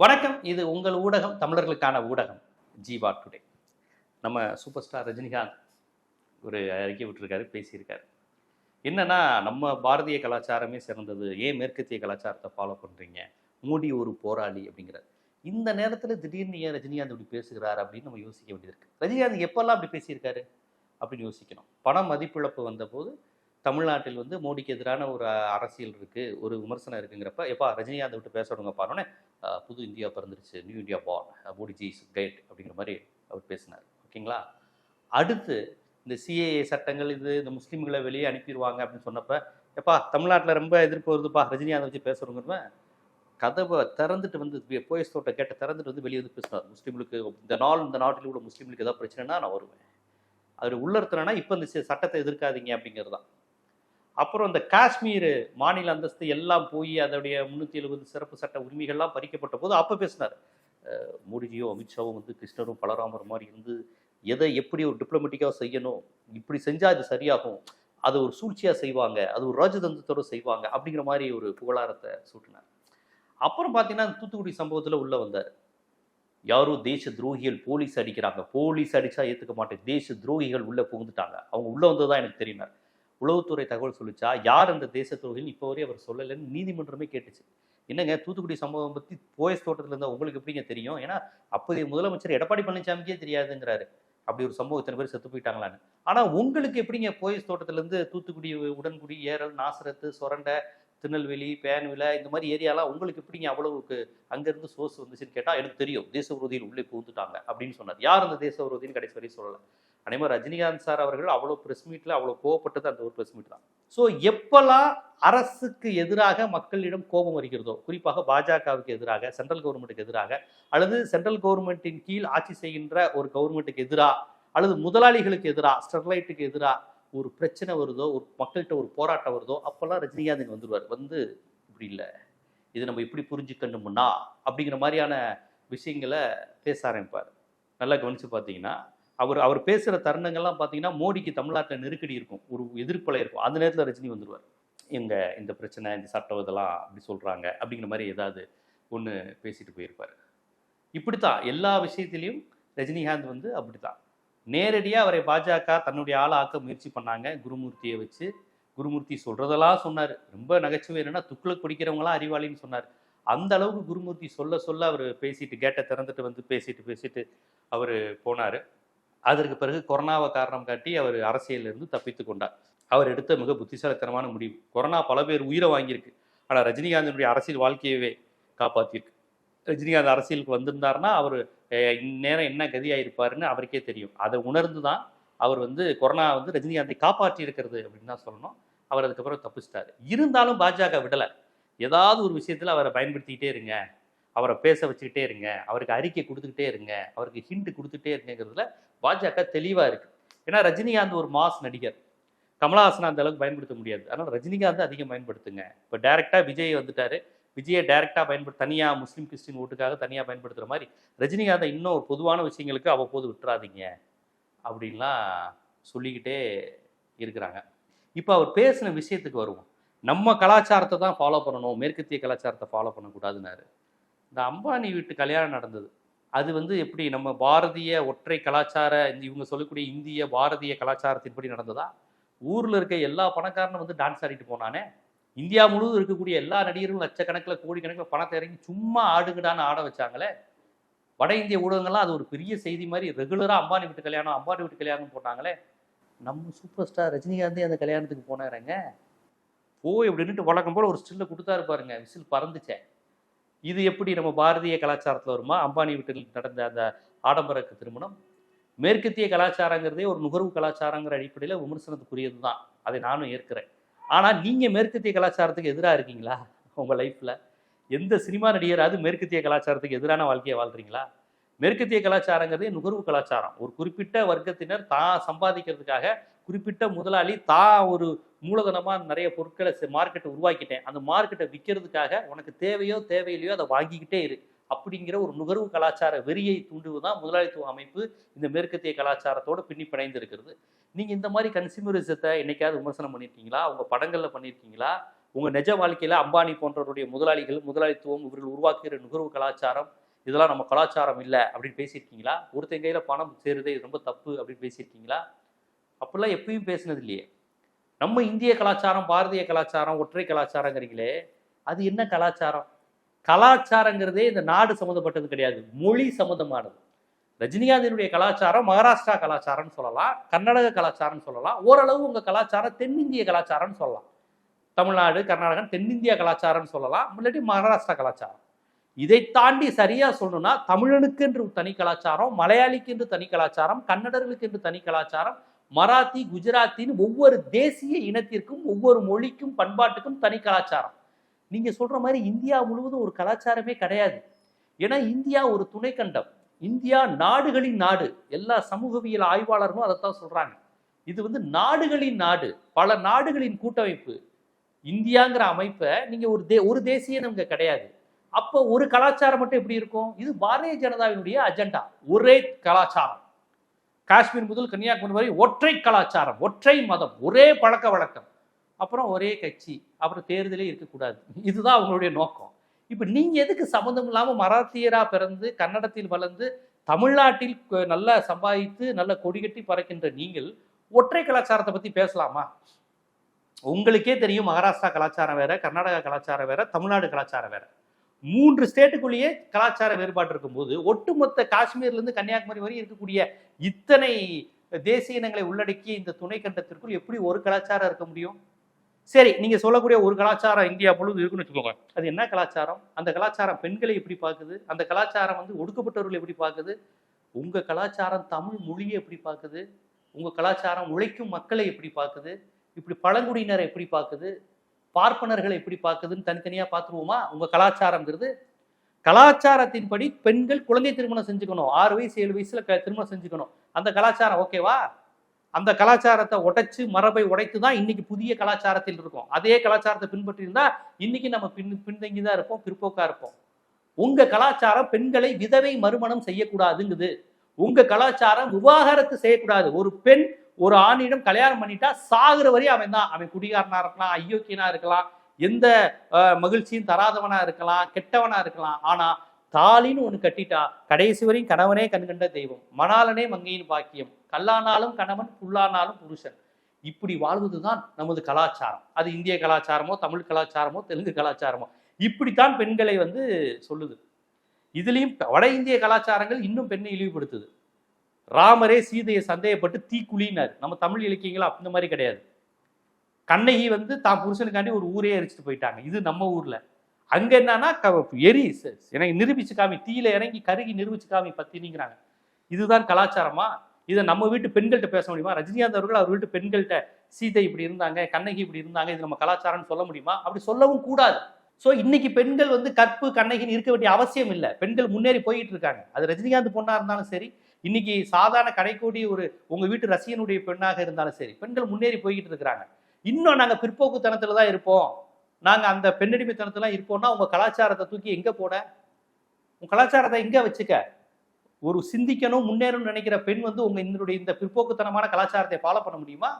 வணக்கம். இது உங்கள் ஊடகம் தமிழர்களுக்கான ஊடகம் ஜீவா டுடே. நம்ம சூப்பர் ஸ்டார் ரஜினிகாந்த் ஒரு அறிக்கை விட்டுருக்காரு பேசியிருக்காரு. என்னன்னா நம்ம பாரதிய கலாச்சாரமே சிறந்தது. ஏன் மேற்கத்திய கலாச்சாரத்தை ஃபாலோ பண்ணுறீங்க மோடி ஒரு போராளி அப்படிங்கிறார். இந்த நேரத்தில் திடீர்னு ஏன் ரஜினிகாந்த் இப்படி பேசுகிறார் அப்படின்னு நம்ம யோசிக்க வேண்டியது இருக்குது ரஜினிகாந்த் எப்போல்லாம் அப்படி பேசியிருக்காரு அப்படின்னு யோசிக்கணும். பண மதிப்பிழப்பு வந்தபோது தமிழ்நாட்டில் வந்து மோடிக்கு எதிரான ஒரு அரசியல் இருக்கு ஒரு விமர்சனம் இருக்குங்கிறப்ப எப்பா ரஜினிகாந்த் விட்டு பேசணுங்க பாருன்னே புது இந்தியா பிறந்துருச்சு new India born Modiji is great அப்படிங்கிற மாதிரி அவர் பேசினார். ஓகேங்களா? அடுத்து இந்த சிஏஏ சட்டங்கள் இது இந்த முஸ்லீம்களை வெளியே அனுப்பிடுவாங்க அப்படின்னு சொன்னப்ப எப்பா தமிழ்நாட்டில் ரொம்ப எதிர்ப்பு வருதுப்பா ரஜினிகாந்த் வச்சு பேசுறவங்க கதவை திறந்துட்டு வந்து போயஸ் தோட்ட கேட்ட திறந்துட்டு வந்து வெளியே வந்து பேசினார். முஸ்லீம்களுக்கு இந்த நாள் இந்த நாட்டில் உள்ள முஸ்லீம்களுக்கு ஏதாவது பிரச்சனைனா நான் வருவேன். அவர் உள்ளர்த்தனா இப்போ இந்த சட்டத்தை எதிர்க்காதீங்க அப்படிங்கிறது தான். அப்புறம் இந்த காஷ்மீர் மாநில அந்தஸ்து எல்லாம் போய் அதோடைய முந்நூற்றி எழுபது சிறப்பு சட்ட உரிமைகள்லாம் பறிக்கப்பட்ட போது அப்போ பேசினார். அஹ் மோடிஜியோ அமித்ஷாவும் வந்து கிருஷ்ணரும் பலராமர் மாதிரி இருந்து எதை எப்படி ஒரு டிப்ளமேட்டிக்காக செய்யணும் இப்படி செஞ்சால் அது சரியாகும் அது ஒரு சூழ்ச்சியாக செய்வாங்க அது ஒரு ராஜதந்திரத்தோட செய்வாங்க அப்படிங்கிற மாதிரி ஒரு புகழாரத்தை சூட்டினார். அப்புறம் பார்த்தீங்கன்னா தூத்துக்குடி சம்பவத்தில் உள்ளே வந்தார். யாரோ தேச துரோகிகள் போலீஸ் அடிக்கிறாங்க போலீஸ் அடித்தா ஏற்றுக்க மாட்டேன் தேச துரோகிகள் உள்ளே புகுந்துட்டாங்க. அவங்க உள்ளே வந்தது தான் எனக்கு தெரியும். உளவுத்துறை தகவல் சொல்லிச்சா யார் அந்த தேச துரோகிகள் இப்போ வரையும் அவர் சொல்லலைன்னு நீதிமன்றமே கேட்டுச்சு. என்னங்க தூத்துக்குடி சம்பவம் பற்றி போயஸ் தோட்டத்தில் இருந்தால் உங்களுக்கு எப்படிங்க தெரியும்? ஏன்னா அப்போதைய முதலமைச்சர் எடப்பாடி பழனிசாமிக்கே தெரியாதுங்கிறாரு. அப்படி ஒரு சம்பவம் இத்தனை பேர் செத்து போயிட்டாங்களான்னு. ஆனால் உங்களுக்கு எப்படிங்க போயஸ் தோட்டத்திலேருந்து தூத்துக்குடி உடன்குடி ஏரல் நாசரத்து சொரண்டை திருநெல்வேலி பேன்விலை இந்த மாதிரி ஏரியாலாம் உங்களுக்கு எப்படிங்க அவ்வளவுக்கு அங்கேருந்து சோர்ஸ் வந்துச்சுன்னு கேட்டால் எனக்கு தெரியும். தேச விரோதியில் உள்ளே புகுந்துட்டாங்க அப்படின்னு சொன்னார் யார் அந்த தேச விரோதின்னு கடைசி வரையும் சொல்லலை. அதே மாதிரி ரஜினிகாந்த் சார் அவர்கள் அவ்வளோ ப்ரெஸ் மீட்டில் அவ்வளோ கோவப்பட்டது அந்த ஒரு ப்ரெஸ் மீட் தான். ஸோ எப்பெல்லாம் அரசுக்கு எதிராக மக்களிடம் கோபம் வருகிறதோ குறிப்பாக பாஜகவுக்கு எதிராக சென்ட்ரல் கவர்மெண்ட்டுக்கு எதிராக அல்லது சென்ட்ரல் கவர்மெண்ட்டின் கீழ் ஆட்சி செய்கின்ற ஒரு கவர்மெண்ட்டுக்கு எதிராக அல்லது முதலாளிகளுக்கு எதிராக ஸ்டெர்லைட்டுக்கு எதிராக ஒரு பிரச்சனை வருதோ ஒரு மக்கள்கிட்ட ஒரு போராட்டம் வருதோ அப்போல்லாம் ரஜினிகாந்த் இங்கே வந்துடுவார் வந்து இப்படி இல்லை. இது நம்ம இப்படி புரிஞ்சுக்கணும்னா? அப்படிங்கிற மாதிரியான விஷயங்களை பேச ஆரம்பிப்பார். நல்லா கவனிச்சு பார்த்தீங்கன்னா அவர் அவர் பேசுகிற தருணங்கள்லாம் பார்த்தீங்கன்னா மோடிக்கு தமிழ்நாட்டில் நெருக்கடி இருக்கும். ஒரு எதிர்ப்பலை இருக்கும். அந்த நேரத்தில் ரஜினி வந்துடுவார் எங்கள் இந்த பிரச்சனை இந்த சட்டம் இதெல்லாம் அப்படி சொல்கிறாங்க அப்படிங்கிற மாதிரி ஏதாவது ஒன்று பேசிட்டு போயிருப்பார். இப்படித்தான். எல்லா விஷயத்திலையும் ரஜினிகாந்த் வந்து அப்படி தான் நேரடியாக அவரை பாஜக தன்னுடைய ஆளாக்க ஆக்க முயற்சி பண்ணாங்க. குருமூர்த்தியை வச்சு. குருமூர்த்தி சொல்றதெல்லாம் சொன்னார். ரொம்ப நகைச்சுவை என்னன்னா துக்குளுக்கு பிடிக்கிறவங்களாம் அறிவாளின்னு சொன்னார். அந்த அளவுக்கு குருமூர்த்தி சொல்ல சொல்ல அவர் பேசிட்டு கேட்டை திறந்துட்டு வந்து பேசிட்டு பேசிட்டு அவர் போனார். அதற்கு பிறகு கொரோனாவை காரணம் காட்டி அவர் அரசியலிருந்து தப்பித்து கொண்டார். அவர் எடுத்த மிக புத்திசாலித்தனமான முடிவு. கொரோனா பல பேர் உயிரை வாங்கியிருக்கு. ஆனால் ரஜினிகாந்தினுடைய அரசியல் வாழ்க்கையவே காப்பாற்றிருக்கு ரஜினிகாந்த் அரசியலுக்கு வந்திருந்தாருன்னா அவர் இந்நேரம் என்ன கதியாயிருப்பாருன்னு அவருக்கே தெரியும். அதை உணர்ந்து தான் அவர் வந்து கொரோனா வந்து ரஜினிகாந்தை காப்பாற்றி இருக்கிறது அப்படின்னு தான் சொல்லணும். அவர் அதுக்கப்புறம் தப்பிச்சிட்டாரு. இருந்தாலும் பாஜக விடலை. ஏதாவது ஒரு விஷயத்தில் அவரை பயன்படுத்திக்கிட்டே இருங்க. அவரை பேச வச்சுக்கிட்டே இருங்க. அவருக்கு அறிக்கை கொடுத்துக்கிட்டே இருங்க. அவருக்கு ஹிண்ட் கொடுத்துட்டே இருங்கிறதுல பாஜக தெளிவாக இருக்குது ஏன்னா ரஜினிகாந்த் ஒரு மாஸ் நடிகர். கமலஹாசன் அந்த அளவுக்கு பயன்படுத்த முடியாது. அதனால் ரஜினிகாந்த் அதிகம் பயன்படுத்துங்க. இப்போ டைரெக்டாக விஜய் வந்துட்டாரு. விஜயை டைரெக்டாக பயன்படுத்த தனியாக முஸ்லீம் கிறிஸ்டின் ஓட்டுக்காக தனியாக பயன்படுத்துகிற மாதிரி ரஜினிகாந்தை இன்னும் ஒரு பொதுவான விஷயங்களுக்கு அவ்வப்போது விட்டுறாதீங்க அப்படின்லாம் சொல்லிக்கிட்டே இருக்கிறாங்க. இப்போ அவர் பேசின விஷயத்துக்கு வருவோம். நம்ம கலாச்சாரத்தை தான் ஃபாலோ பண்ணணும். மேற்கத்திய கலாச்சாரத்தை ஃபாலோ பண்ணக்கூடாதுன்னாரு. இந்த அம்பானி வீட்டு கல்யாணம் நடந்தது. அது வந்து எப்படி நம்ம பாரதிய ஒற்றை கலாச்சார இவங்க சொல்லக்கூடிய இந்திய பாரதிய கலாச்சாரத்தின்படி நடந்ததா? ஊரில் இருக்க எல்லா பணக்காரனும் வந்து டான்ஸ் ஆடிட்டு போனானே. இந்தியா முழுவதும் இருக்கக்கூடிய எல்லா நடிகர்களும் லட்சக்கணக்கில் கோடிக்கணக்கில் பணத்தை இறங்கி சும்மா ஆடுகடான்னு ஆட வச்சாங்களே வட இந்திய ஊடகங்கள்லாம் அது ஒரு பெரிய செய்தி மாதிரி ரெகுலராக அம்பானி வீட்டு கல்யாணம் அம்பானி வீட்டு கல்யாணம் போட்டாங்களே. நம்ம சூப்பர் ஸ்டார் ரஜினிகாந்தே அந்த கல்யாணத்துக்கு போனாருங்க. போய் அப்படின்ட்டு வழக்கம் போல் ஒரு ஸ்டில்ல கொடுத்தாரு பாருங்க விசில் பறந்துச்சே. இது எப்படி நம்ம பாரதிய கலாச்சாரத்தில் வருமா? அம்பானி வீட்டில் நடந்த அந்த ஆடம்பர திருமணம். மேற்கத்திய கலாச்சாரங்கிறதே ஒரு நுகர்வு கலாச்சாரங்கிற அடிப்படையில் விமர்சனத்துக்குரியது தான் அதை நானும் ஏற்கிறேன். ஆனால் நீங்கள் மேற்கத்திய கலாச்சாரத்துக்கு எதிராக இருக்கீங்களா? உங்கள் லைஃப்பில் எந்த சினிமா நடிகராவது மேற்கத்திய கலாச்சாரத்துக்கு எதிரான வாழ்க்கையை வாழ்றீங்களா? மேற்கத்திய கலாச்சாரங்கிறதே நுகர்வு கலாச்சாரம். ஒரு குறிப்பிட்ட வர்க்கத்தினர் தான் சம்பாதிக்கிறதுக்காக குறிப்பிட்ட முதலாளி தான் ஒரு மூலதனமாக நிறைய பொருட்களை மார்க்கெட்டை உருவாக்கிட்டேன். அந்த மார்க்கெட்டை விற்கிறதுக்காக உனக்கு தேவையோ தேவையில்லையோ அதை வாங்கிக்கிட்டே இரு. அப்படிங்கிற ஒரு நுகர்வு கலாச்சார வெறியை தூண்டுவதுதான் முதலாளித்துவ அமைப்பு இந்த மேற்கத்திய கலாச்சாரத்தோட பின்னி பிணைந்து இருக்கிறது நீங்கள் இந்த மாதிரி கன்சியூமரிசத்தை என்னைக்காவது விமர்சனம் பண்ணியிருக்கீங்களா உங்கள் படங்களில் பண்ணியிருக்கீங்களா உங்க நிஜ வாழ்க்கையில அம்பானி போன்றவருடைய முதலாளிகள் முதலாளித்துவம் இவர்கள் உருவாக்குகிற நுகர்வு கலாச்சாரம் இதெல்லாம் நம்ம கலாச்சாரம் இல்லை அப்படின்னு பேசியிருக்கீங்களா? ஒருத்தன் கையில பணம் சேருதே இது ரொம்ப தப்பு அப்படின்னு பேசியிருக்கீங்களா? அப்படிலாம் எப்பயும் பேசினது இல்லையே. நம்ம இந்திய கலாச்சாரம் பாரதிய கலாச்சாரம் ஒற்றை கலாச்சாரங்கிறீங்களே அது என்ன கலாச்சாரம்? கலாச்சாரங்கிறதே இந்த நாடு சம்மந்தப்பட்டது கிடையாது. மொழி சம்மந்தமானது. ரஜினிகாந்தினுடைய கலாச்சாரம் மகாராஷ்டிரா கலாச்சாரம்னு சொல்லலாம். கர்நாடக கலாச்சாரம்னு சொல்லலாம். ஓரளவு உங்கள் கலாச்சாரம் தென்னிந்திய கலாச்சாரம்னு சொல்லலாம். தமிழ்நாடு கர்நாடகம் தென்னிந்திய கலாச்சாரம்னு சொல்லலாம். முன்னாடி மகாராஷ்டிரா கலாச்சாரம். இதை தாண்டி சரியாக சொல்லணும்னா தமிழனுக்கு என்று தனி கலாச்சாரம் மலையாளிக்கு என்று தனி கலாச்சாரம் கன்னடர்களுக்கு என்று தனி கலாச்சாரம் மராத்தி குஜராத்தின்னு ஒவ்வொரு தேசிய இனத்திற்கும் ஒவ்வொரு மொழிக்கும் பண்பாட்டுக்கும் தனி கலாச்சாரம். நீங்கள் சொல்கிற மாதிரி இந்தியா முழுவதும் ஒரு கலாச்சாரமே கிடையாது. ஏன்னா இந்தியா ஒரு துணைக்கண்டம். இந்தியா நாடுகளின் நாடு. எல்லா சமூகவியல் ஆய்வாளர்களும் அதைத்தான் சொல்கிறாங்க இது வந்து நாடுகளின் நாடு. பல நாடுகளின் கூட்டமைப்பு. இந்தியாங்கிற அமைப்பை நீங்கள் ஒரு தே ஒரு தேசிய நமக்கு கிடையாது. அப்போ ஒரு கலாச்சாரம் மட்டும் எப்படி இருக்கும்? இது பாரதிய ஜனதாவினுடைய அஜெண்டா. ஒரே கலாச்சாரம். காஷ்மீர் முதல் கன்னியாகுமரி வரை ஒற்றை கலாச்சாரம். ஒற்றை மதம். ஒரே பழக்க வழக்கம். அப்புறம் ஒரே கட்சி அப்புறம் தேர்தலே இருக்கக்கூடாது. இதுதான் அவங்களுடைய நோக்கம். இப்போ நீங்கள் எதுக்கு சம்மந்தம் இல்லாமல் மராத்தியராக பிறந்து கன்னடத்தில் வளர்ந்து தமிழ்நாட்டில் நல்லா சம்பாதித்து நல்ல கொடிகட்டி பறக்கின்ற நீங்கள் ஒற்றை கலாச்சாரத்தை பற்றி பேசலாமா? உங்களுக்கே தெரியும் மகாராஷ்டிரா கலாச்சாரம் வேற கர்நாடகா கலாச்சாரம் வேற தமிழ்நாடு கலாச்சாரம் வேற. மூன்று ஸ்டேட்டுக்குள்ளேயே கலாச்சார வேறுபாடு இருக்கும்போது ஒட்டுமொத்த காஷ்மீர்லேருந்து கன்னியாகுமரி வரை இருக்கக்கூடிய இத்தனை தேசிய இனங்களை உள்ளடக்கிய இந்த துணை கண்டத்திற்குள் எப்படி ஒரு கலாச்சாரம் இருக்க முடியும்? சரி நீங்க சொல்லக்கூடிய ஒரு கலாச்சாரம் இந்தியா முழுவதும் இருக்குன்னு வச்சுக்கோங்க. அது என்ன கலாச்சாரம்? அந்த கலாச்சாரம் பெண்களை எப்படி பார்க்குது? அந்த கலாச்சாரம் வந்து ஒடுக்கப்பட்டவர்களை எப்படி பார்க்குது? உங்க கலாச்சாரம் தமிழ் மொழியை எப்படி பார்க்குது? உங்க கலாச்சாரம் உழைக்கும் மக்களை எப்படி பார்க்குது? இப்படி பழங்குடியினரை எப்படி பார்க்குது? பார்ப்பனர்களை எப்படி பார்க்குதுன்னு தனித்தனியா பார்த்துருவோமா? உங்க கலாச்சாரங்கிறது கலாச்சாரத்தின்படி பெண்கள் குழந்தை திருமணம் செஞ்சுக்கணும். ஆறு வயசு ஏழு வயசுல திருமணம் செஞ்சுக்கணும். அந்த கலாச்சாரம் ஓகேவா அந்த கலாச்சாரத்தை உடைச்சு மரபை உடைத்து தான் இன்னைக்கு புதிய கலாச்சாரத்தில் இருக்கும். அதே கலாச்சாரத்தை பின்பற்றி இருந்தா இன்னைக்கு நம்ம பின் பின்தங்கி தான் இருப்போம் பிற்போக்கா இருப்போம். உங்க கலாச்சாரம் பெண்களை விதவை மறுமணம் செய்யக்கூடாதுங்குது. உங்க கலாச்சாரம் விவாகரத்து செய்யக்கூடாது. ஒரு பெண் ஒரு ஆணிடம் கல்யாணம் பண்ணிட்டா சாகுற வரையும் அவன் தான். அவன் குடிகாரனா இருக்கலாம் ஐயோக்கியனா இருக்கலாம் எந்த மகிழ்ச்சியும் தராதவனா இருக்கலாம் கெட்டவனா இருக்கலாம். ஆனா தாலின்னு ஒன்று கட்டிட்டா கடைசி வரையும் கணவனே கண்கண்ட தெய்வம். மணாலனே மங்கையின் பாக்கியம். கல்லானாலும் கணவன் புல்லானாலும் புருஷன். இப்படி வாழ்வதுதான் நமது கலாச்சாரம். அது இந்திய கலாச்சாரமோ தமிழ் கலாச்சாரமோ தெலுங்கு கலாச்சாரமோ. இப்படித்தான் பெண்களை வந்து சொல்லுது. இதுலேயும் வட இந்திய கலாச்சாரங்கள் இன்னும் பெண்ணை இழிவுபடுத்துது. ராமரே சீதையை சந்தேகப்பட்டு தீக்குழினார். நம்ம தமிழ் இலக்கியங்கள் அந்த மாதிரி கிடையாது. கண்ணகி வந்து தான் புருஷனுக்காண்டி ஒரு ஊரே எரிச்சிட்டு போயிட்டாங்க. இது நம்ம ஊர்ல. அங்க என்னன்னா எரி எனக்கு நிரூபிச்சு காமி தீயில இறங்கி கருகி நிரூபிச்சு காமி பத்தினிங்கிறாங்க. இதுதான் கலாச்சாரமா? இதை நம்ம வீட்டு பெண்கள்கிட்ட பேச முடியுமா? ரஜினிகாந்த் அவர்கள் அவர் வீட்டு பெண்கள்கிட்ட சீதை இப்படி இருந்தாங்க கண்ணகி இப்படி இருந்தாங்க இது நம்ம கலாச்சாரம்னு சொல்ல முடியுமா? அப்படி சொல்லவும் கூடாது. ஸோ இன்னைக்கு பெண்கள் வந்து கற்பு கண்ணகின்னு இருக்க வேண்டிய அவசியம் இல்லை. பெண்கள் முன்னேறி போயிட்டு இருக்காங்க. அது ரஜினிகாந்த் பொண்ணா இருந்தாலும் சரி இன்னைக்கு சாதாரண கடைக்கூடி ஒரு உங்க வீட்டு ரசிகனுடைய பெண்ணாக இருந்தாலும் சரி பெண்கள் முன்னேறி போய்கிட்டு இருக்கிறாங்க. இன்னும் நாங்கள் பிற்போக்குத்தனத்தில் தான் இருப்போம். நாங்கள் அந்த பெண்ணடிமைத்தனத்தெல்லாம் இருப்போம்னா உங்கள் கலாச்சாரத்தை தூக்கி எங்கே போட? உங்கள் கலாச்சாரத்தை எங்கே வச்சுக்க? ஒரு சிந்திக்கணும் முன்னேறணும்னு நினைக்கிற பெண் வந்து உங்கள் இதனுடைய இந்த பிற்போக்குத்தனமான கலாச்சாரத்தை ஃபாலோ பண்ண முடியுமா?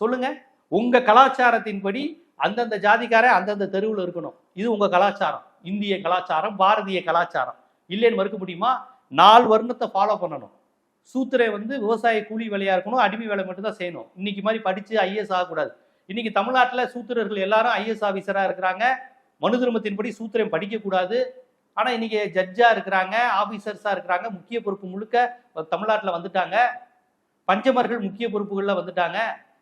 சொல்லுங்க. உங்கள் கலாச்சாரத்தின்படி அந்தந்த ஜாதிக்காரன் அந்தந்த தெருவில் இருக்கணும். இது உங்கள் கலாச்சாரம். இந்திய கலாச்சாரம் பாரதிய கலாச்சாரம். இல்லைன்னு மறுக்க முடியுமா? நாலு வருணத்தை ஃபாலோ பண்ணணும். சூத்திரை வந்து விவசாய கூலி வேலையாக இருக்கணும் அடிமை வேலை மட்டும் தான் செய்யணும். இன்னைக்கு மாதிரி படித்து ஐஏஎஸ் ஆகக்கூடாது. இன்னைக்கு தமிழ்நாட்டில் சூத்திரர்கள் எல்லாரும் ஐஎஸ் ஆஃபீஸராக இருக்கிறாங்க. மனு தர்மத்தின்படி சூத்திரம் படிக்கக்கூடாது. ஆனால் இன்னைக்கு ஜட்ஜாக இருக்கிறாங்க ஆஃபீஸர்ஸாக இருக்கிறாங்க முக்கிய பொறுப்பு முழுக்க தமிழ்நாட்டில் வந்துட்டாங்க. பஞ்சமர்கள் முக்கிய பொறுப்புகளில் வந்துட்டாங்க.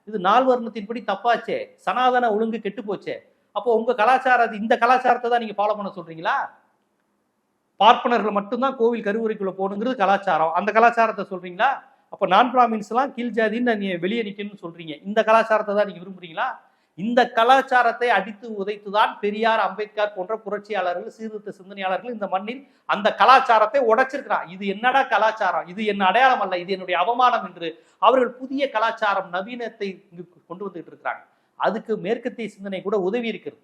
இது நால் வர்ணத்தின்படி தப்பாச்சே. சனாதன ஒழுங்கு கெட்டு போச்சே. அப்போ உங்கள் கலாச்சார இந்த கலாச்சாரத்தை தான் நீங்கள் ஃபாலோ பண்ண சொல்கிறீங்களா பார்ப்பனர்கள் மட்டும்தான் கோவில் கருவறைக்குள்ள போகணுங்கிறது கலாச்சாரம். அந்த கலாச்சாரத்தை சொல்கிறீங்களா அப்போ நான் பிராமின்ஸ்லாம் கீழ் ஜாதின்னு நீ வெளியே நிற்கணும்னு சொல்றீங்க. இந்த கலாச்சாரத்தை தான் நீங்க விரும்புறீங்களா? இந்த கலாச்சாரத்தை அடித்து உதைத்து தான் பெரியார் அம்பேத்கர் போன்ற புரட்சியாளர்கள் சீர்திருத்த சிந்தனையாளர்கள் இந்த மண்ணில் அந்த கலாச்சாரத்தை உடைச்சிருக்கிறான். இது என்னடா கலாச்சாரம்? இது என்ன அடையாளம் அல்ல? இது என்னுடைய அவமானம் என்று அவர்கள் புதிய கலாச்சாரம் நவீனத்தை இங்கு கொண்டு வந்துட்டு இருக்கிறாங்க. அதுக்கு மேற்கத்திய சிந்தனை கூட உதவி இருக்கிறது.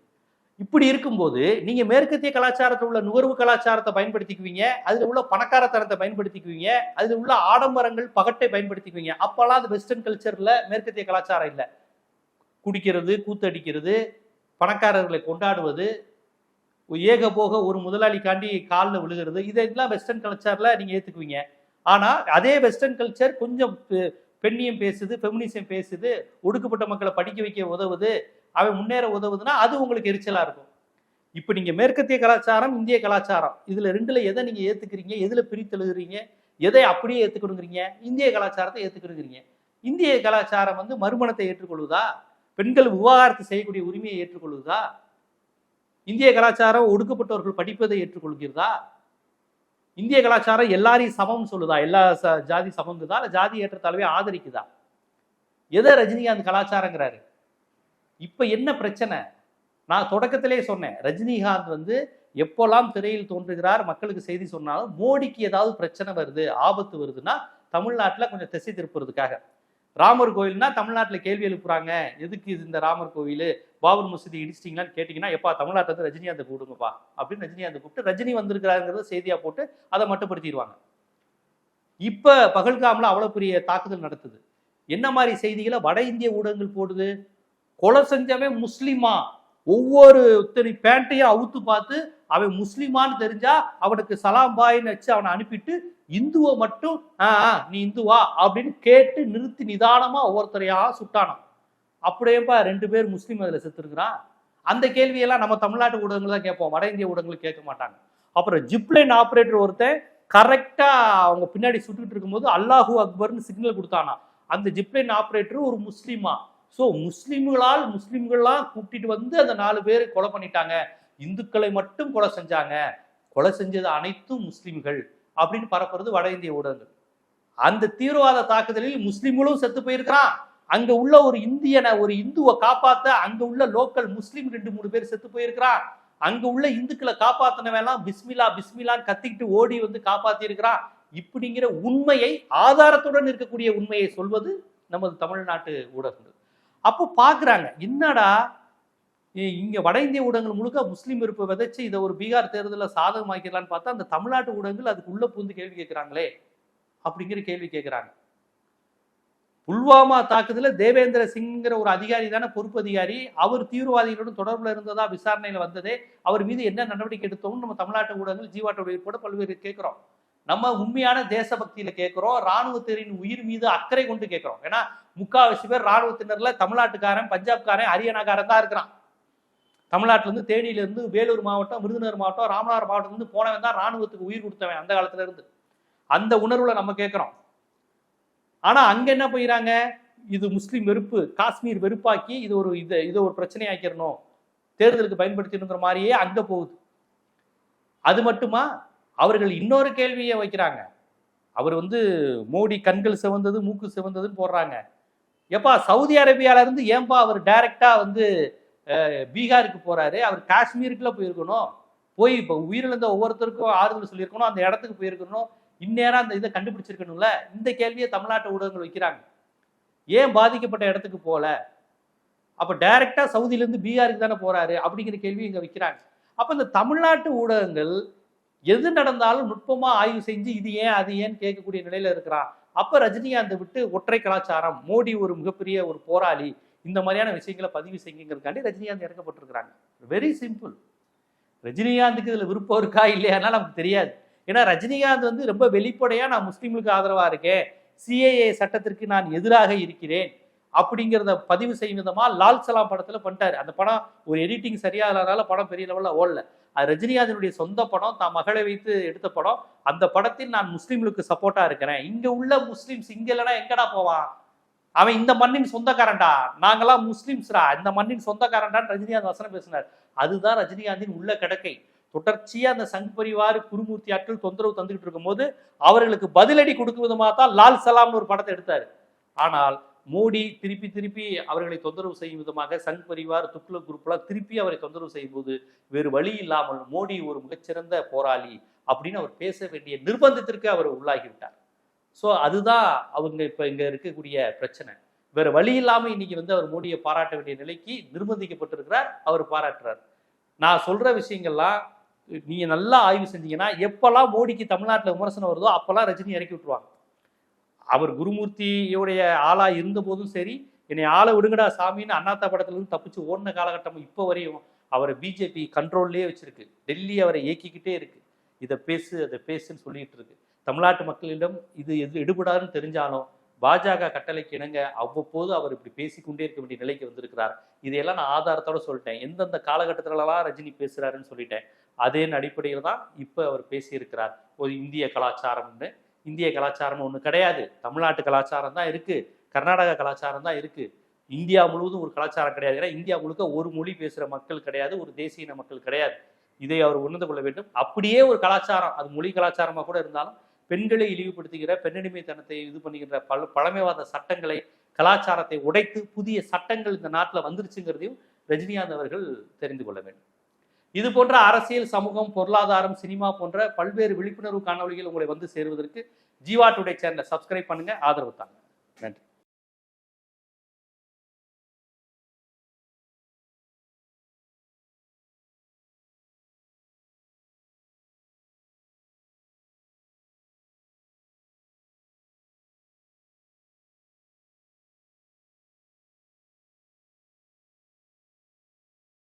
இப்படி இருக்கும்போது நீங்க மேற்கத்திய கலாச்சாரத்தில் உள்ள நுகர்வு கலாச்சாரத்தை பயன்படுத்திக்குவீங்க அதுல உள்ள பணக்காரத்தனத்தை பயன்படுத்திக்குவீங்க அதுல உள்ள ஆடம்பரங்கள் பகட்டை பயன்படுத்திக்குவீங்க. அப்பெல்லாம் அது வெஸ்டர்ன் கல்ச்சர்ல மேற்கத்திய கலாச்சாரம் இல்லை. குடிக்கிறது கூத்தடிக்கிறது பணக்காரர்களை கொண்டாடுவது ஏக போக ஒரு முதலாளிக்காண்டி காலில் விழுகிறது இதெல்லாம் வெஸ்டர்ன் கல்ச்சர்ல நீங்க ஏத்துக்குவீங்க. ஆனா அதே வெஸ்டர்ன் கல்ச்சர் கொஞ்சம் பெ- பெண்ணியம் பேசுது ஃபெமினிசம் பேசுது ஒடுக்கப்பட்ட மக்களை படிக்க வைக்க உதவுது அவன் முன்னேற உதவுதுன்னா அது உங்களுக்கு எரிச்சலாக இருக்கும். இப்போ நீங்கள் மேற்கத்திய கலாச்சாரம் இந்திய கலாச்சாரம். இதில் ரெண்டில் எதை நீங்கள் ஏற்றுக்கிறீங்க எதில் பிரித்தெழுகிறீங்க எதை அப்படியே ஏற்றுக்கணுங்கிறீங்க இந்திய கலாச்சாரத்தை ஏற்றுக்கணுங்கிறீங்க இந்திய கலாச்சாரம் வந்து மறுமணத்தை ஏற்றுக்கொள்வதா பெண்கள் விவாகரத்து செய்யக்கூடிய உரிமையை ஏற்றுக்கொள்வதா இந்திய கலாச்சாரம் ஒடுக்கப்பட்டவர்கள் படிப்பதை ஏற்றுக்கொள்கிறதா? இந்திய கலாச்சாரம் எல்லாரையும் சமம் சொல்லுதா? எல்லா ச- ஜாதி சமங்குதா இல்லை ஜாதி ஏற்றத்தாழ்வே ஆதரிக்குதா? எதை ரஜினிகாந்த் கலாச்சாரங்கிறாரு? இப்போ என்ன பிரச்சனை? நான் தொடக்கத்திலே சொன்னேன் ரஜினிகாந்த் வந்து எப்போல்லாம் திரையில் தோன்றுகிறார் மக்களுக்கு செய்தி சொன்னாலும் மோடிக்கு ஏதாவது பிரச்சனை வருது ஆபத்து வருதுன்னா தமிழ்நாட்டில் கொஞ்சம் திசை திருப்புறதுக்காக. ராமர் கோயில்னா தமிழ்நாட்டில் கேள்வி எழுப்புறாங்க. எதுக்கு இது இந்த ராமர் கோயில்? பாபர் மசூதி இடிச்சிட்டிங்களான்னு கேட்டிங்கன்னா எப்பா தமிழ்நாட்டில் வந்து ரஜினிகாந்தை கூடுங்கப்பா அப்படின்னு ரஜினிகாந்தை கூப்பிட்டு ரஜினி வந்திருக்கிறாங்கிறத செய்தியாக போட்டு அதை மட்டுப்படுத்திடுவாங்க. இப்போ பகல்காமில் அவ்வளோ பெரிய தாக்குதல் நடத்துது. என்ன மாதிரி செய்திகளை வட இந்திய ஊடகங்கள் போடுது? கொலை செஞ்சவன் முஸ்லீமா? ஒவ்வொரு இத்தனை பேண்ட்டையும் அவுத்து பார்த்து அவன் முஸ்லீமான்னு தெரிஞ்சா அவனுக்கு சலாம் பாயின்னு வச்சு அவனை அனுப்பிட்டு இந்துவை மட்டும் "ஆ, ஆ, நீ இந்துவா? அப்படின்னு கேட்டு நிறுத்தி நிதானமா ஒவ்வொருத்தரையா சுட்டானான். அப்படியேப்பா ரெண்டு பேர் முஸ்லீம் அதில் செத்துருக்குறான். அந்த கேள்வியெல்லாம் நம்ம தமிழ்நாட்டு ஊடகங்கள் தான் கேட்போம். வட இந்திய ஊடகங்கள் கேட்க மாட்டாங்க. அப்புறம் ஜிப்லைன் ஆப்ரேட்டர் ஒருத்தன் கரெக்டாக அவங்க பின்னாடி சுட்டுக்கிட்டு இருக்கும்போது அல்லாஹூ அக்பர்னு சிக்னல் கொடுத்தானா அந்த ஜிப்லைன் ஆப்ரேட்டர் ஒரு முஸ்லீமா? ஸோ முஸ்லீம்களால் முஸ்லீம்கள்லாம் கூப்பிட்டு வந்து அந்த நாலு பேர் கொலை பண்ணிட்டாங்க. இந்துக்களை மட்டும் கொலை செஞ்சாங்க. கொலை செஞ்சது அனைத்தும் முஸ்லீம்கள் அப்படின்னு பரப்புறது வட இந்திய ஊடகங்கள். அந்த தீவிரவாத தாக்குதலில் முஸ்லீம்களும் செத்து போயிருக்கிறான். அங்க உள்ள ஒரு இந்தியனை ஒரு இந்துவை காப்பாத்த அங்க உள்ள லோக்கல் முஸ்லீம் ரெண்டு மூணு பேர் செத்து போயிருக்கிறான். அங்க உள்ள இந்துக்களை காப்பாத்தினவெல்லாம் பிஸ்மிலா பிஸ்மிலான்னு கத்திக்கிட்டு ஓடி வந்து காப்பாத்தி இருக்கிறான் இப்படிங்கிற உண்மையை ஆதாரத்துடன் இருக்கக்கூடிய உண்மையை சொல்வது நமது தமிழ்நாட்டு ஊடகங்கள். அப்போ பாக்குறாங்க என்னடா? இ- இங்க வட இந்திய ஊடகங்கள் முழுக்க முஸ்லீம் இருப்பை விதைச்சு இதை ஒரு பீகார் தேர்தலில் சாதகமாக்கிடலான்னு பார்த்தா அந்த தமிழ்நாட்டு ஊடகங்கள் அதுக்கு உள்ள பூந்து கேள்வி கேட்குறாங்களே? அப்படிங்கிற கேள்வி கேட்குறாங்க. புல்வாமா தாக்குதல தேவேந்திர சிங்கிற ஒரு அதிகாரி தானே பொறுப்பு அதிகாரி. அவர் தீவிரவாதிகளுடன் தொடர்புல இருந்ததா விசாரணையில வந்ததே. அவர் மீது என்ன நடவடிக்கை எடுத்தோம்னு நம்ம தமிழ்நாட்டு ஊடகங்கள் ஜீவாட்டோட கூட பல்வேறு கேட்கிறோம். நம்ம உண்மையான தேசபக்தியில கேட்கிறோம் ராணுவத்தினரின் உயிர் மீது அக்கறை கொண்டு கேட்கிறோம் ஏன்னா முக்காவாசி பேர் ராணுவத்தினர்ல தமிழ்நாட்டுக்காரன் பஞ்சாப்காரன் ஹரியானாக்காரன் தான் இருக்கிறான். தமிழ்நாட்டுல இருந்து தேனியில இருந்து வேலூர் மாவட்டம் விருதுநகர் மாவட்டம் ராமநாதர் மாவட்டத்துல இருந்து போனவன் தான் ராணுவத்துக்கு உயிர் கொடுத்தவன் அந்த காலத்துல இருந்து. அந்த உணர்வுல நம்ம கேட்கிறோம் ஆனா அங்க என்ன போயிறாங்க இது முஸ்லீம் வெறுப்பு காஷ்மீர் வெறுப்பாக்கி இது ஒரு இது இதை ஒரு பிரச்சனை ஆக்கிடணும். தேர்தலுக்கு பயன்படுத்தினுங்கிற மாதிரியே அங்க போகுது. அது மட்டுமா? அவர்கள் இன்னொரு கேள்வியை வைக்கிறாங்க. அவர் வந்து மோடி கண்கள் சிவந்தது மூக்கு சிவந்ததுன்னு போடுறாங்க. எப்பா சவுதி அரேபியால இருந்து ஏன்பா அவர் டைரக்டா வந்து பீகாருக்கு போறாரு? அவர் காஷ்மீருக்குள்ள போயிருக்கணும். போய் இப்போ உயிரிழந்த ஒவ்வொருத்தருக்கும் ஆறுதல் சொல்லியிருக்கணும். அந்த இடத்துக்கு போயிருக்கணும். இந்நேரம் அந்த இதை கண்டுபிடிச்சிருக்கணும்ல? இந்த கேள்வியை தமிழ்நாட்டு ஊடகங்கள் வைக்கிறாங்க. ஏன் பாதிக்கப்பட்ட இடத்துக்கு போகல அப்போ டைரக்டா சவுதியிலேருந்து பீகாருக்கு தானே போறாரு? அப்படிங்கிற கேள்வி இங்கே வைக்கிறாங்க. அப்போ இந்த தமிழ்நாட்டு ஊடகங்கள் எது நடந்தாலும் நுட்பமா ஆய்வு செஞ்சு இது ஏன் அது ஏன் கேட்கக்கூடிய நிலையில இருக்கிறான். அப்ப ரஜினிகாந்தை விட்டு ஒற்றை கலாச்சாரம் மோடி ஒரு மிகப்பெரிய ஒரு போராளி இந்த மாதிரியான விஷயங்களை பதிவு செய்யுங்கிறதுக்காண்டி ரஜினிகாந்த் இறக்கப்பட்டிருக்கிறாங்க. வெரி சிம்பிள் ரஜினிகாந்துக்கு இதுல விருப்பம் இருக்கா இல்லையானா நமக்கு தெரியாது. ஏன்னா ரஜினிகாந்த் வந்து ரொம்ப வெளிப்படையா நான் முஸ்லீம்களுக்கு ஆதரவா இருக்கேன். சிஏஏ சட்டத்திற்கு நான் எதிராக இருக்கிறேன். அப்படிங்கிறத பதிவு செய்யும் விதமா லால் சலாம் படத்துல பண்ணிட்டாரு. அந்த படம் ஒரு எடிட்டிங் சரியா இல்லாதனால படம் பெரிய லெவல்ல ஓடல. அது ரஜினிகாந்தினுடைய சொந்த படம் தான் மகளை வைத்து எடுத்த படம். அந்த படத்தில் நான் முஸ்லீம்களுக்கு சப்போர்ட்டா இருக்கிறேன். இங்க உள்ள முஸ்லீம்ஸ் இங்கே இல்லைன்னா எங்கடா போவான்? அவன் இந்த மண்ணின் சொந்தக்காரன்டா. நாங்களாம் முஸ்லீம்ஸ்ரா. இந்த மண்ணின் சொந்தக்காரன்டான்னு ரஜினிகாந்த் வசனம் பேசினார். அதுதான் ரஜினிகாந்தின் உள்ள கிடக்கை. தொடர்ச்சியா அந்த சங் பரிவார் குருமூர்த்தி ஆட்கள் தொந்தரவு தந்துகிட்டு இருக்கும்போது அவர்களுக்கு பதிலடி கொடுக்கும் விதமாக தான் லால் சலாம்னு ஒரு படத்தை எடுத்தார். ஆனால் மோடி திருப்பி திருப்பி அவர்களை தொந்தரவு செய்யும் விதமாக சங் பரிவார் துக்ளக் குரூப்லாம் திருப்பி அவரை தொந்தரவு செய்யும் போது வேறு வழி இல்லாமல் மோடி ஒரு மிகச்சிறந்த போராளி அப்படின்னு அவர் பேச வேண்டிய நிர்பந்தத்திற்கு அவர் உள்ளாகிவிட்டார் ஸோ அதுதான் அவங்க இப்போ இங்கே இருக்கக்கூடிய பிரச்சனை. வேற வழி இல்லாமல் இன்னைக்கு வந்து அவர் மோடியை பாராட்ட வேண்டிய நிலைக்கு நிர்பந்திக்கப்பட்டிருக்கிறார் அவர் பாராட்டுறார். நான் சொல்ற விஷயங்கள்லாம் நீங்க நல்லா ஆய்வு செஞ்சீங்கன்னா எப்பெல்லாம் மோடிக்கு தமிழ்நாட்டில் விமர்சனம் வருதோ அப்பெல்லாம் ரஜினி இறக்கி விட்டுருவாங்க. அவர் குருமூர்த்தியுடைய ஆளா இருந்த போதும் சரி என்னை ஆள விடுங்கடா சாமின்னு அண்ணாத்தா படத்துலேருந்து தப்பிச்சு ஓடின காலகட்டம் இப்போ வரையும் அவரை பிஜேபி கண்ட்ரோல்லே வச்சிருக்கு. டெல்லி அவரை இயக்கிக்கிட்டே இருக்கு. இதை பேசு அதை பேசுன்னு சொல்லிட்டு இருக்கு. தமிழ்நாட்டு மக்களிடம் இது எது எடுபடாதுன்னு தெரிஞ்சாலும் பாஜக கட்டளைக்கு இணங்க அவ்வப்போது அவர் இப்படி பேசிக்கொண்டே இருக்க வேண்டிய நிலைக்கு வந்திருக்கிறார். இதையெல்லாம் நான் ஆதாரத்தோட சொல்லிட்டேன். எந்தெந்த காலகட்டத்திலலாம் ரஜினி பேசுறாருன்னு சொல்லிட்டேன். அதே அடிப்படையில் தான் இப்போ அவர் பேசியிருக்கிறார். ஒரு இந்திய கலாச்சாரம்னு. இந்திய கலாச்சாரம் ஒன்று கிடையாது. தமிழ்நாட்டு கலாச்சாரம் தான் இருக்கு. கர்நாடக கலாச்சாரம் தான் இருக்கு. இந்தியா முழுவதும் ஒரு கலாச்சாரம் கிடையாது. ஏன்னா இந்தியா முழுக்க ஒரு மொழி பேசுகிற மக்கள் கிடையாது ஒரு தேசிய இன மக்கள் கிடையாது. இதை அவர் உணர்ந்து கொள்ள வேண்டும். அப்படியே ஒரு கலாச்சாரம் அது மொழி கலாச்சாரமாக கூட இருந்தாலும் பெண்களை இழிவுபடுத்துகிற பெண்ணடிமைத்தனத்தை இது பண்ணுகின்ற பல பழமைவாத சட்டங்களை கலாச்சாரத்தை உடைத்து புதிய சட்டங்கள் இந்த நாட்டில் வந்துருச்சுங்கிறதையும் ரஜினிகாந்த் அவர்கள் தெரிந்து கொள்ள வேண்டும். இது போன்ற அரசியல் சமூகம் பொருளாதாரம் சினிமா போன்ற பல்வேறு விழிப்புணர்வு காணொலிகள் உங்களை வந்து சேருவதற்கு ஜீவா டுடே சேனலை சப்ஸ்கிரைப் பண்ணுங்க. ஆதரவு தாங்க. நன்றி.